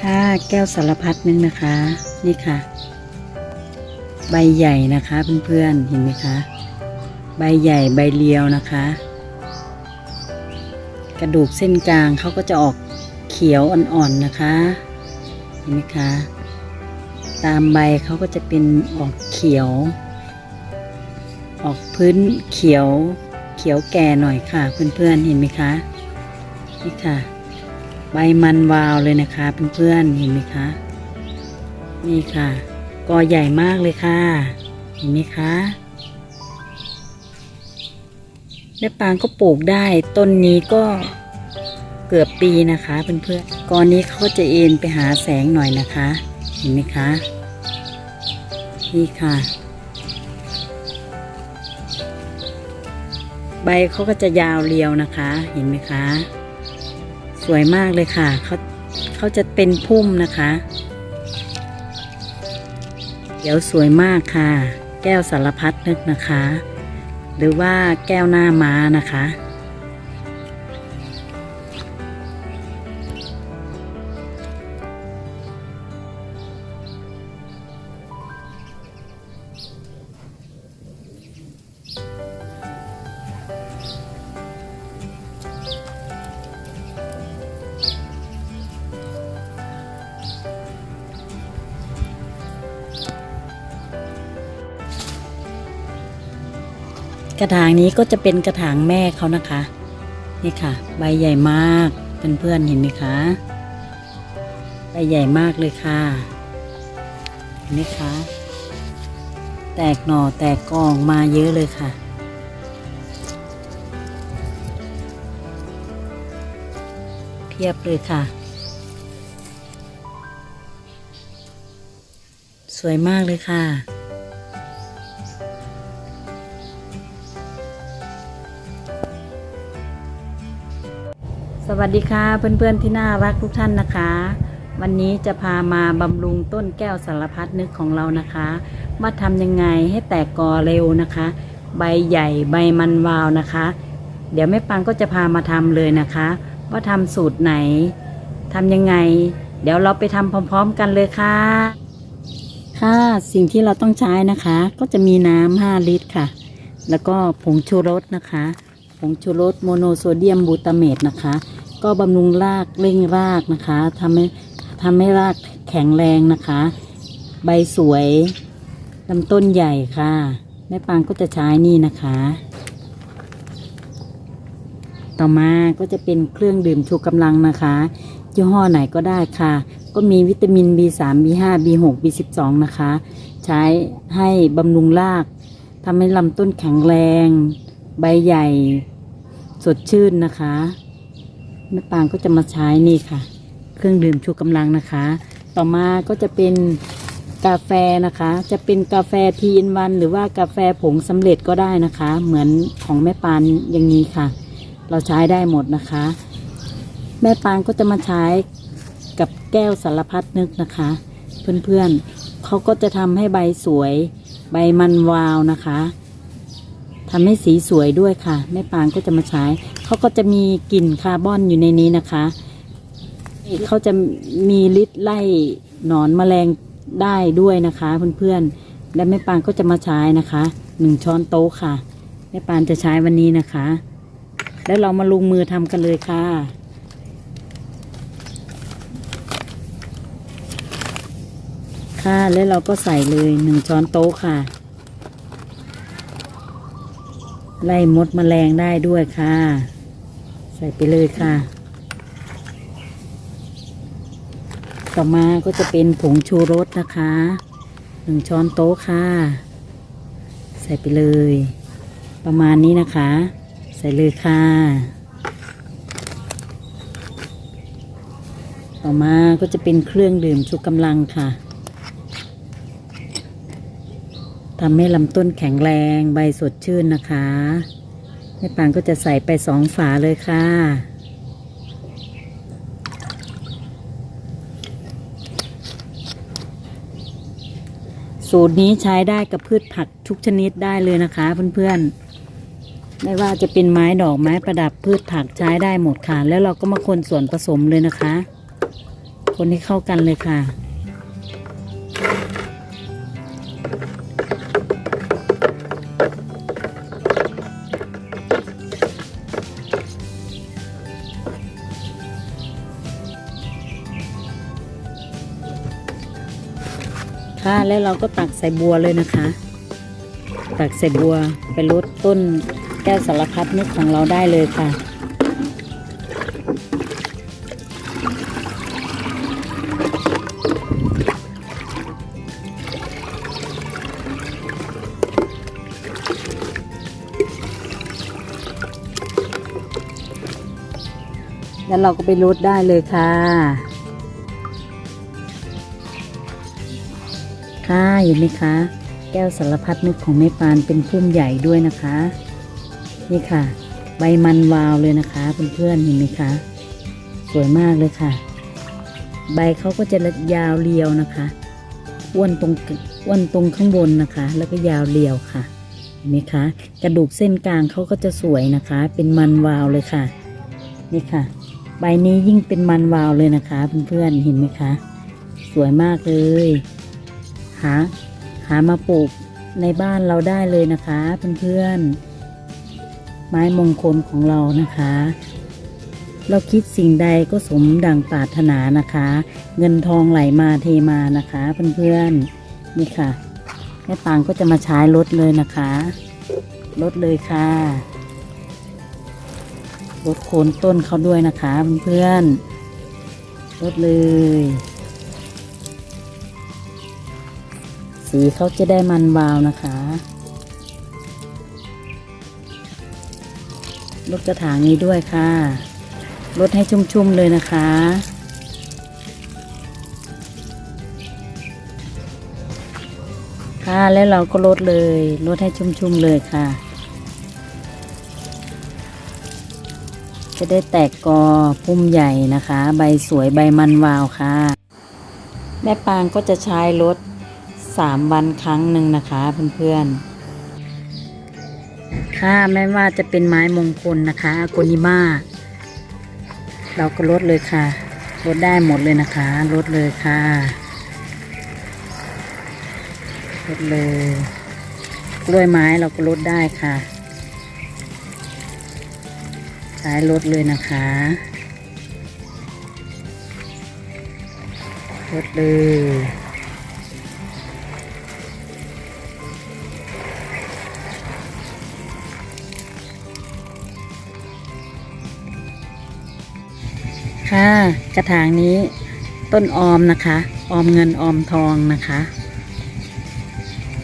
ค่ะแก้วสารพัดนึงนะคะ นี่ค่ะ ใบใหญ่นะคะเพื่อนๆเห็นไหมคะ ใบใหญ่ใบเรียวนะคะ กระดูกเส้นกลางเขาก็จะออกเขียวอ่อนๆนะคะ เห็นไหมคะ ตามใบเขาก็จะเป็นออกเขียว ออกพื้นเขียวเขียวแก่หน่อยค่ะ เพื่อนๆเห็นไหมคะ นี่ค่ะ ใบมันวาวเลยนะคะเพื่อนๆเห็นไหมคะนี่ค่ะกอใหญ่มากเลยค่ะ เห็นไหมคะแม่ปางก็ปลูกได้ ต้นนี้ก็เกือบปีนะคะเพื่อนๆกอนนี้เขาจะเอ็นไปหาแสงหน่อยนะคะ เห็นไหมคะนี่ค่ะ ใบเขาก็จะยาวเรียวนะคะ เห็นไหมคะ วยมากเลยค่ะเขาเขาจะเป็นพุ่มนะคะ เดี๋ยวสวยมากค่ะ แก้วสารพัดนึกนะคะ หรือว่าแก้วหน้าม้านะคะ กระถางนี้ก็จะเป็นกระถางแม่เขานะคะ นี่ค่ะ ใบใหญ่มากเพื่อนๆเห็นไหมคะ ใบใหญ่มากเลยค่ะเห็นไหมคะแตกหน่อแตกกองมาเยอะเลยค่ะเพียบเลยค่ะ สวยมากเลยค่ะ สวัสดีค่ะเพื่อนๆที่น่ารักทุกท่านนะคะ วันนี้จะพามาบำรุงต้นแก้วสารพัดนึกของเรานะคะว่าทำยังไงให้แตกกอเร็วนะคะ ใบใหญ่ใบมันวาวนะคะ เดี๋ยวแม่ปังก็จะพามาทำเลยนะคะ ว่าทำสูตรไหนทำยังไง เดี๋ยวเราไปทำพร้อม ๆ กันเลยค่ะ ค่ะสิ่งที่เราต้องใช้นะคะ ก็จะมีน้ำ5ลิตรค่ะ แล้วก็ผงชูรสนะคะ ผงชูรสโมโนโซเดียมบูตาเมตนะคะ ก็บำรุงรากเร่งรากนะคะทำให้ทำให้รากแข็งแรงนะคะ ใบสวยลำต้นใหญ่ค่ะ แม่ปางก็จะใช้นี่นะคะ ต่อมาก็จะเป็นเครื่องดื่มชูกำลังนะคะยี่ห้อไหนก็ได้ค่ะ ก็มีวิตามิน B3 B5 B6 B12 นะคะ ใช้ให้บำรุงรากทำให้ลำต้นแข็งแรง ใบใหญ่สดชื่นนะคะแม่ปางก็จะมาใช้นี่ค่ะ เครื่องดื่มชูกำลังนะคะ ต่อมาก็จะเป็นกาแฟนะคะ จะเป็นกาแฟทีอินวัน หรือว่ากาแฟผงสำเร็จก็ได้นะคะ เหมือนของแม่ปานอย่างนี้ค่ะ เราใช้ได้หมดนะคะ แม่ปางก็จะมาใช้กับแก้วสารพัดนึกนะคะ เพื่อนๆเขาก็จะทำให้ใบสวย ใบมันวาวนะคะ ทำให้สีสวยด้วยค่ะ แม่ปางก็จะมาใช้เขาก็จะมีกลิ่นคาร์บอนอยู่ในนี้นะคะเขาจะมีฤทธิ์ไล่หนอนแมลงได้ด้วยนะคะ เพื่อนๆ และแม่ปางก็จะมาใช้นะคะหนึ่งช้อนโต๊ะค่ะ แม่ปานจะใช้วันนี้นะคะ แล้วเรามาลงมือทำกันเลยค่ะค่ะแล้วเราก็ใส่เลยหนึ่งช้อนโต๊ะค่ะ ไล่มดมแมลงได้ด้วยค่ะ ใส่ไปเลยค่ะ ต่อมาก็จะเป็นผงชูรสนะคะหนึ่งช้อนโต๊ะค่ะ ใส่ไปเลย ประมาณนี้นะคะ ใส่เลยค่ะ ต่อมาก็จะเป็นเครื่องดื่มชูกำลังค่ะ ทำให้ลำต้นแข็งแรงใบสดชื่นนะคะแม่ปางก็จะใส่ไปสองฝาเลยค่ะ สูตรนี้ใช้ได้กับพืชผักทุกชนิดได้เลยนะคะเพื่อนๆ ไม่ว่าจะเป็นไม้ดอกไม้ประดับพืชผักใช้ได้หมดค่ะ แล้วเราก็มาคนส่วนผสมเลยนะคะ คนให้เข้ากันเลยค่ะ แล้วเราก็ตักใส่บัวเลยนะคะ ตักใส่บัวไปลดต้นแก้วสารพัดนึกของเราได้เลยค่ะแล้วเราก็ไปลดได้เลยค่ะ ค่ะเห็นไหมคะ แก้วสารพัดนึกของแม่ปานเป็นพุ่มใหญ่ด้วยนะคะ นี่ค่ะ ใบมันวาวเลยนะคะเพื่อนๆเห็นไหมคะ สวยมากเลยค่ะ ใบเขาก็จะยาวเรียวนะคะอ้วนตรงอ้วนตรงข้างบนนะคะ แล้วก็ยาวเรียวค่ะ เห็นไหมคะ กระดูกเส้นกลางเขาก็จะสวยนะคะ เป็นมันวาวเลยค่ะ นี่ค่ะ ใบนี้ยิ่งเป็นมันวาวเลยนะคะ เพื่อนๆเห็นไหมคะ สวยมากเลย หาหามาปลูกในบ้านเราได้เลยนะคะเพื่อนๆไม้มงคลของเรานะคะ เราคิดสิ่งใดก็สมดังปรารถนานะคะ เงินทองไหลมาเทมานะคะเพื่อนๆนี่ค่ะแม่ปางก็จะมาใช้รถเลยนะคะรถเลยค่ะรถโคนต้นเขาด้วยนะคะเพื่อนๆรถเลย สีเขาจะได้มันวาวนะคะลดกระถางนี้ด้วยค่ะลดให้ชุ่มๆเลยนะคะ ค่ะแล้วเราก็ลดเลยลดให้ชุ่มๆเลยค่ะ จะได้แตกกอพุ่มใหญ่นะคะ ใบสวยใบมันวาวค่ะแม่ปางก็จะใช้รถ สามวันครั้งหนึ่งนะคะเพื่อนๆค่ะไม่ว่าจะเป็นไม้มงคลนะคะอโกนิมาเราก็ลดเลยค่ะลดได้หมดเลยนะคะลดเลยค่ะลดเลยกล้วยไม้เราก็ลดได้ค่ะ ใช้ลดเลยนะคะลดเลย ค่ะ กระถางนี้ต้นออมนะคะ ออมเงินออมทองนะคะ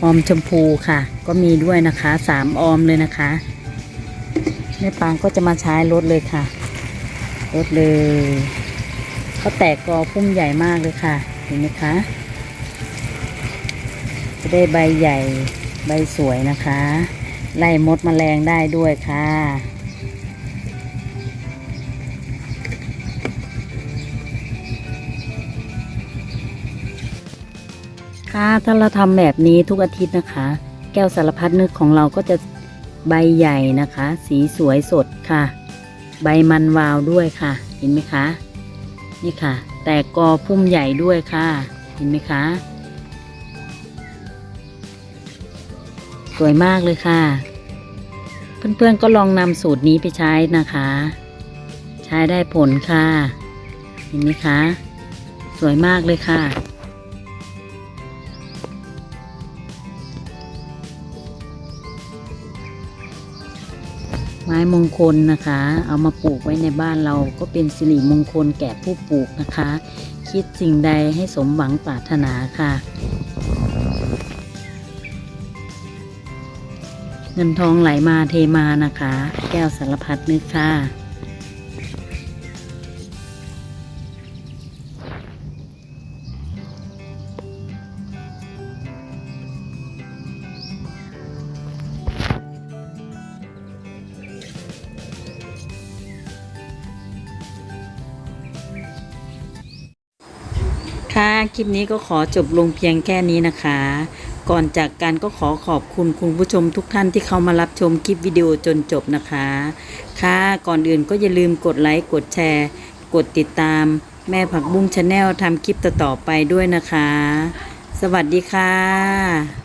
ออมชมพูค่ะ ก็มีด้วยนะคะสามออมเลยนะคะแม่ปางก็จะมาใช้รถเลยค่ะรถเลยเขาแตกกอพุ่มใหญ่มากเลยค่ะเห็นไหมคะ จะได้ใบใหญ่ใบสวยนะคะ ไล่มดแมลงได้ด้วยค่ะ ถ้าเราทำแบบนี้ทุกอาทิตย์นะคะ แก้วสารพัดนึกของเราก็จะใบใหญ่นะคะ สีสวยสดค่ะ ใบมันวาวด้วยค่ะ เห็นไหมคะ นี่ค่ะ แตกกอพุ่มใหญ่ด้วยค่ะ เห็นไหมคะ สวยมากเลยค่ะ เพื่อนๆก็ลองนำสูตรนี้ไปใช้นะคะ ใช้ได้ผลค่ะ เห็นไหมคะ สวยมากเลยค่ะ ม้มงคลนะคะ เอามาปลูกไว้ในบ้านเราก็เป็นสิริมงคลแก่ผู้ปลูกนะคะ คิดสิ่งใดให้สมหวังปรารถนาค่ะ เงินทองไหลมาเทมานะคะ แก้วสารพัดนึกค่ะ ค่ะ คลิปนี้ก็ขอจบลงเพียงแค่นี้นะคะ ก่อนจากกันก็ขอขอบคุณคุณผู้ชมทุกท่านที่เข้ามารับชมคลิปวิดีโอจนจบนะคะ ค่ะ ก่อนอื่นก็อย่าลืมกดไลค์ กดแชร์ กดติดตาม แม่ผักบุ้งชาแนลทำคลิปต่อๆไปด้วยนะคะ สวัสดีค่ะ